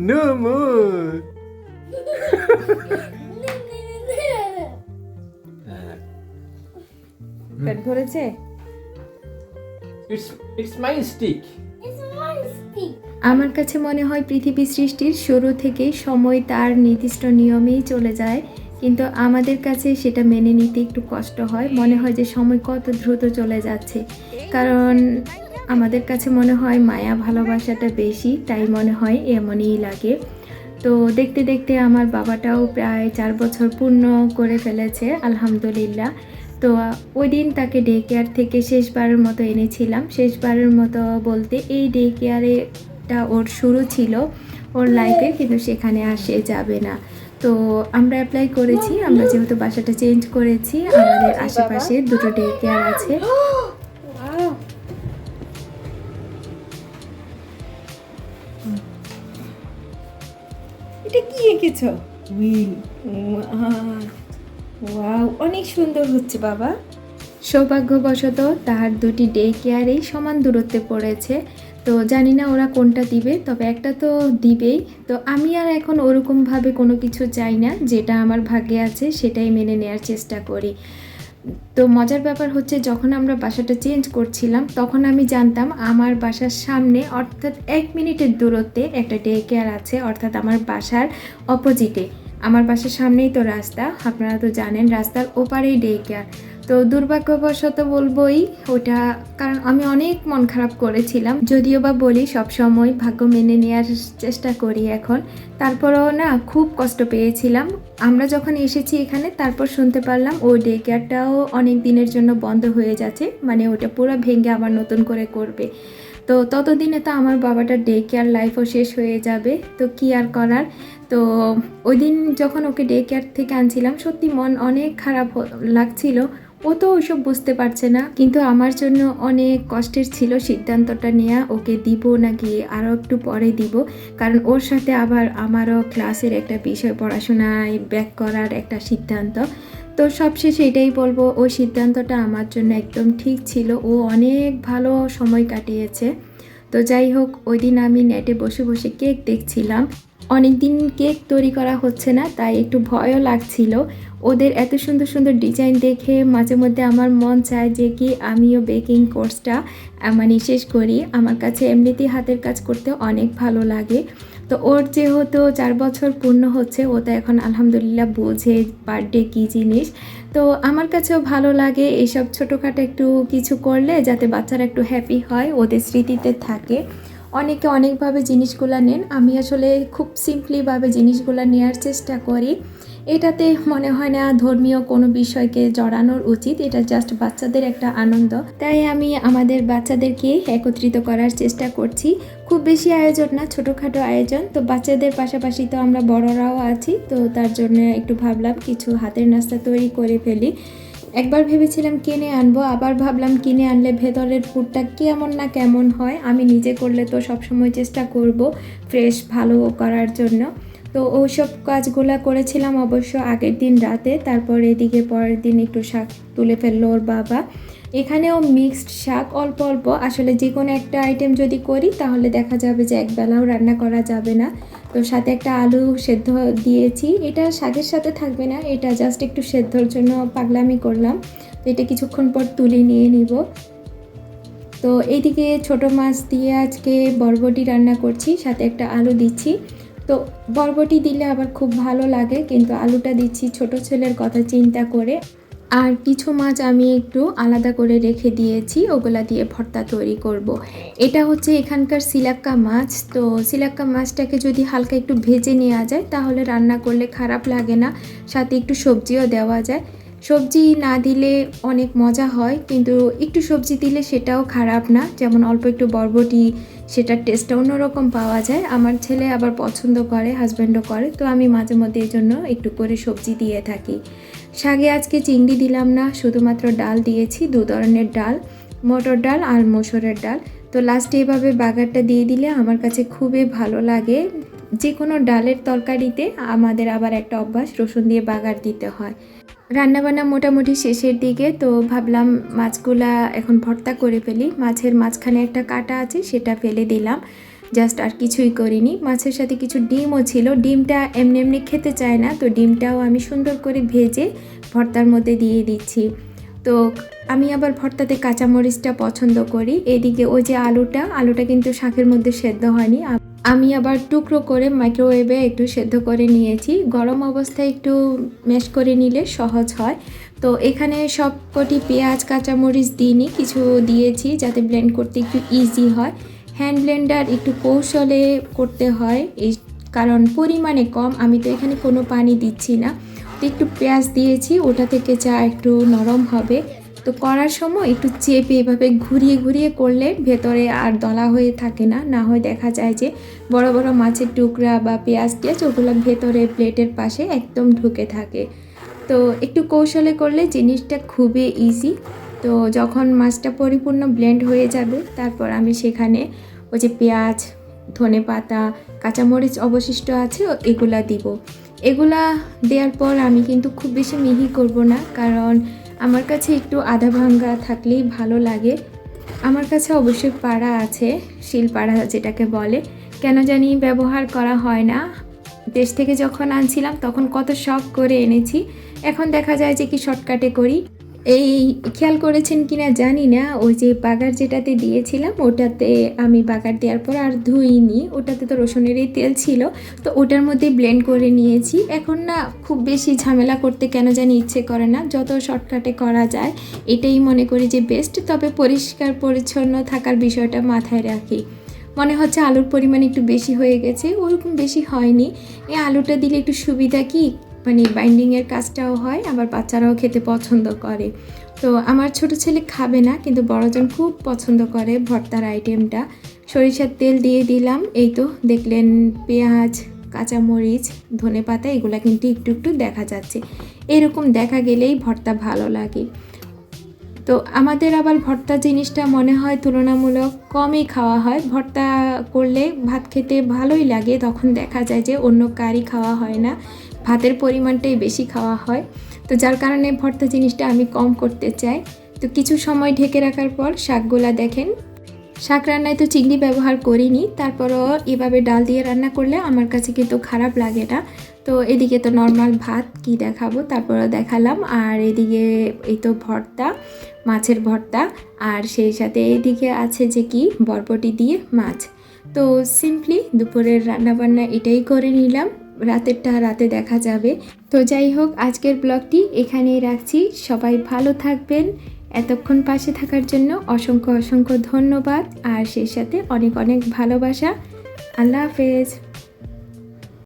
No more. পেট ভরেছে it's it's my stick. It's my stick. আমার কাছে মনে হয় পৃথিবী সৃষ্টির শুরু থেকেই সময় তার নির্দিষ্ট নিয়মেই চলে যায় কিন্তু আমাদের কাছে সেটা মেনে নিতে একটু কষ্ট হয় মনে হয় যে সময় কত দ্রুত চলে যাচ্ছে কারণ আমাদের কাছে মনে হয় মায়া ভালোবাসাটা বেশি তাই মনে হয় এমনই লাগে। তো দেখতে দেখতে আমার বাবাটাও প্রায় চার বছর পূর্ণ করে ফেলেছে আলহামদুলিল্লাহ। তো ওই দিন তাকে ডে কেয়ার থেকে শেষবারের মতো এনেছিলাম। শেষবারের মতো বলতে এই ডে কেয়ারেটা ওর শুরু ছিল ওর লাইফে কিন্তু সেখানে আর সে যাবে না। তো আমরা অ্যাপ্লাই করেছি আমরা যেহেতু বাসাটা চেঞ্জ করেছি আমাদের আশেপাশে দুটো ডে কেয়ার আছে। এটা কি এঁকেছ? উইল ওয়াও, অনেক সুন্দর হচ্ছে বাবা। সৌভাগ্যবশত তার দুটি ডে কেয়ারেই সমান দূরত্বে পড়েছে। তো জানি না ওরা কোনটা দিবে, তবে একটা তো দিবেই। তো আমি আর এখন ওরকমভাবে কোনো কিছু চাই না, যেটা আমার ভাগ্যে আছে সেটাই মেনে নেওয়ার চেষ্টা করি। তো মজার ব্যাপার হচ্ছে যখন আমরা বাসাটা চেঞ্জ করছিলাম, তখন আমি জানতাম আমার বাসার সামনে অর্থাৎ এক মিনিটের দূরত্বে একটা ডে কেয়ার আছে, অর্থাৎ আমার বাসার অপোজিটে আমার বাসার সামনেই তো রাস্তা, আপনারা তো জানেন রাস্তার ওপারেই ডে কেয়ার তো দুর্ভাগ্যবশত বলবোই ওটা, কারণ আমি অনেক মন খারাপ করেছিলাম। যদিও বা বলি, সব সময় ভাগ্য মেনে নেওয়ার চেষ্টা করি এখন। তারপরও না, খুব কষ্ট পেয়েছিলাম। আমরা যখন এসেছি এখানে, তারপর শুনতে পারলাম ওই ডে কেয়ারটাও অনেক দিনের জন্য বন্ধ হয়ে যাচ্ছে। মানে ওটা পুরো ভেঙে আবার নতুন করে করবে। তো ততদিনে তো আমার বাবাটা ডে কেয়ার লাইফও শেষ হয়ে যাবে। তো কি আর করার? তো ওই দিন যখন ওকে ডে কেয়ার থেকে আনছিলাম, সত্যি মন অনেক খারাপ লাগছিল। ও তো ওইসব বুঝতে পারছে না, কিন্তু আমার জন্য অনেক কষ্টের ছিল সিদ্ধান্তটা নেওয়া ওকে দিব নাকি আরও একটু পরে দিব, কারণ ওর সাথে আবার আমারও ক্লাসের একটা বিষয় পড়াশোনায় ব্যাক করার একটা সিদ্ধান্ত। তো সবশেষে এটাই বলব, ওই সিদ্ধান্তটা আমার জন্য একদম ঠিক ছিল, ও অনেক ভালো সময় কাটিয়েছে। তো যাই হোক, ওই দিন আমি নেটে বসে বসে কেক দেখছিলাম। অনেক দিন কেক তৈরি করা হচ্ছে না, তাই একটু ভয়ও লাগছিল। ওদের এত সুন্দর সুন্দর ডিজাইন দেখে মাঝে মধ্যে আমার মন চায় যে কি আমিও বেকিং কোর্সটা মানে শেষ করি। আমার কাছে এমনিতেই হাতের কাজ করতে অনেক ভালো লাগে। তো ওর যেহেতু চার বছর পূর্ণ হচ্ছে, ও তো এখন আলহামদুলিল্লাহ বোঝে বার্থডে কী জিনিস। তো আমার কাছেও ভালো লাগে এইসব ছোটোখাটো একটু কিছু করলে যাতে বাচ্চারা একটু হ্যাপি হয়, ওদের স্মৃতিতে থাকে। অনেকে অনেকভাবে জিনিসগুলো নেন। আমি আসলে খুব সিম্পলিভাবে জিনিসগুলো নেওয়ার চেষ্টা করি। এটাতে মনে হয় না ধর্মীয় কোনো বিষয়কে জড়ানোর উচিত, এটা জাস্ট বাচ্চাদের একটা আনন্দ। তাই আমি আমাদের বাচ্চাদেরকে একত্রিত করার চেষ্টা করছি। খুব বেশি আয়োজন না, ছোটোখাটো আয়োজন। তো বাচ্চাদের পাশাপাশি তো আমরা বড়রাও আছি, তো তার জন্য একটু ভাবলাম কিছু হাতের নাস্তা তৈরি করে ফেলি। একবার ভেবেছিলাম কিনে আনব, আবার ভাবলাম কিনে আনলে ভেতরের ফুডটা কেমন না কেমন হয়, আমি নিজে করলে তো সবসময় চেষ্টা করব ফ্রেশ ভালো করার জন্য। তো ওইসব কাজগুলো করেছিলাম অবশ্য আগের দিন রাতে, তারপর এদিকে পরের দিন একটু শাক তুলে ফেলল ওর বাবা। এখানেও মিক্সড শাক অল্প অল্প, আসলে যে কোনো একটা আইটেম যদি করি তাহলে দেখা যাবে যে একবেলাও রান্না করা যাবে না। তো সাথে একটা আলু সেদ্ধ দিয়েছি, এটা শাকের সাথে থাকবে না, এটা জাস্ট একটু সেদ্ধর জন্য পাগলামি করলাম। তো এটা কিছুক্ষণ পর তুলে নিয়ে নিব। তো এইদিকে ছোট মাছ দিয়ে আজকে বরবটি রান্না করছি, সাথে একটা আলু দিচ্ছি। তো বরবটি দিলে আবার খুব ভালো লাগে, কিন্তু আলুটা দিচ্ছি ছোট ছেলের কথা চিন্তা করে আর কিছু মাছ আমি একটু আলাদা করে রেখে দিয়েছি, ওগুলা দিয়ে ভর্তা তৈরি করব। এটা হচ্ছে এখানকার সিলাক্কা মাছ, তো সিলাক্কা মাছটাকে যদি হালকা একটু ভেজে নেওয়া যায়, তাহলে রান্না করলে খারাপ লাগে না, সাথে একটু সবজিও দেওয়া যায় সবজি না দিলে অনেক মজা হয়, কিন্তু একটু সবজি দিলে সেটাও খারাপ না, যেমন অল্প একটু বরবটি সেটার টেস্টটা অন্যরকম পাওয়া যায়। আমার ছেলে আবার পছন্দ করে হাজব্যান্ডও করে। তো আমি মাঝে মধ্যে এই জন্য একটু করে সবজি দিয়ে থাকি। শাগে আজকে চিংড়ি দিলাম না, শুধুমাত্র ডাল দিয়েছি, দু ধরনের ডাল, মটর ডাল আর মসুরের ডাল। তো লাস্টে এভাবে বাগারটা দিয়ে দিলে আমার কাছে খুবই ভালো লাগে। যে কোনো ডালের তরকারিতে আমাদের আবার একটা অভ্যাস, রসুন দিয়ে বাগার দিতে হয়। রান্নাবান্না মোটামুটি শেষের দিকে, তো ভাবলাম মাছগুলা এখন ভর্তা করে ফেলি। মাছের মাঝখানে একটা কাটা আছে, সেটা ফেলে দিলাম। জাস্ট আর কিছুই করিনি। মাছের সাথে কিছু ডিমও ছিল। ডিমটা এমনি এমনি খেতে চায় না, তো ডিমটাও আমি সুন্দর করে ভেজে ভর্তার মধ্যে দিয়ে দিচ্ছি। তো আমি আবার ভর্তাতে কাঁচামরিচটা পছন্দ করি। এদিকে ওই যে আলুটা আলুটা কিন্তু শাকের মধ্যে সেদ্ধ হয়নি। আমি আবার টুকরো করে মাইক্রোওয়েভে একটু সেদ্ধ করে নিয়েছি। গরম অবস্থায় একটু ম্যাশ করে নিলে সহজ হয়। তো এখানে সব কটি পেঁয়াজ, কাঁচামরিচ দিইনি, কিছু দিয়েছি যাতে ব্লেন্ড করতে একটু ইজি হয়। হ্যান্ড ব্লেন্ডার একটু কৌশলে করতে হয়, এই কারণ পরিমাণে কম, আমি তো এখানে কোনো পানি দিচ্ছি না। তো একটু পেঁয়াজ দিয়েছি, ওটা থেকে চা একটু নরম হবে। তো করার সময় একটু চেপে এভাবে ঘুরিয়ে ঘুরিয়ে করলে ভেতরে আর দলা হয়ে থাকে না। না হয় দেখা যায় যে বড় বড় মাছের টুকরা বা পেঁয়াজ টিয়াজ ওগুলো ভেতরে প্লেটের পাশে একদম ঢুকে থাকে। তো একটু কৌশলে করলে জিনিসটা খুবই ইজি তো যখন মাছটা পরিপূর্ণ ব্লেন্ড হয়ে যাবে, তারপর আমি সেখানে ওই যে পেঁয়াজ, ধনে পাতা, কাঁচামরিচ অবশিষ্ট আছে, এগুলা দিব। এগুলা দেওয়ার পর আমি কিন্তু খুব বেশি মিহি করব না, কারণ আমার কাছে একটু আধা ভাঙ্গা থাকলেই ভালো লাগে। আমার কাছে অবশ্যই পাড়া আছে, শিলপাড়া যেটাকে বলে। কেন জানি ব্যবহার করা হয় না। দেশ থেকে যখন আনছিলাম তখন কত শখ করে এনেছি। এখন দেখা যায় যে কি শর্টকাটে করি। এই খেয়াল করেছেন কিনা জানি না, ওই যে বাগার যেটাতে দিয়েছিলাম, ওটাতে আমি বাগার দেওয়ার পর আর ধুইনি, ওটাতে তো রসুনেরই তেল ছিল, তো ওটার মধ্যে ব্লেন্ড করে নিয়েছি। এখন না খুব বেশি ঝামেলা করতে কেন জানি ইচ্ছে করে না, যত শর্টকাটে করা যায়, এটাই মনে করি যে বেস্ট তবে পরিষ্কার পরিচ্ছন্ন থাকার বিষয়টা মাথায় রাখি। মনে হচ্ছে আলুর পরিমাণ একটু বেশি হয়ে গেছে, ওরকম বেশি হয়নি। এই আলুটা দিলে একটু সুবিধা কি? মানে বাইন্ডিংয়ের কাজটাও হয়, আবার বাচ্চারাও খেতে পছন্দ করে। তো আমার ছোট ছেলে খাবে না, কিন্তু বড়জন খুব পছন্দ করে ভর্তার আইটেমটা সরিষার তেল দিয়ে দিলাম, এই তো দেখলেন পেঁয়াজ, কাঁচামরিচ, ধনে পাতা, এগুলো কিন্তু একটু একটু দেখা যাচ্ছে। এরকম দেখা গেলেই ভর্তা ভালো লাগে। তো আমাদের আবার ভর্তা জিনিসটা মনে হয় তুলনামূলক কমই খাওয়া হয়। ভর্তা করলে ভাত খেতে ভালোই লাগে, তখন দেখা যায় যে অন্য কারি খাওয়া হয় না। ভাতের পরিমাণটাই বেশি খাওয়া হয়। তো যার কারণে ভর্তা জিনিসটা আমি কম করতে চাই। তো কিছু সময় ঢেকে রাখার পর শাকগুলা দেখেন। শাক রান্নায় তো চিংড়ি ব্যবহার করিনি, তারপরও এভাবে ডাল দিয়ে রান্না করলে আমার কাছে কিন্তু খারাপ লাগে না। তো এদিকে তো নর্মাল ভাত কি দেখাবো, তারপরও দেখালাম। আর এদিকে এই তো ভর্তা, মাছের ভর্তা, আর সেই সাথে এদিকে আছে যে কি, বরবটি দিয়ে মাছ। তো সিম্পলি দুপুরের রান্নাবান্না এটাই করে নিলাম। রাতেরটা রাতে দেখা যাবে। তো যাই হোক, আজকের ব্লগটি এখানেই রাখছি। সবাই ভালো থাকবেন। এতক্ষণ পাশে থাকার জন্য অসংখ্য অসংখ্য ধন্যবাদ। আর সেই সাথে অনেক অনেক ভালোবাসা। আল্লাহ হাফেজ।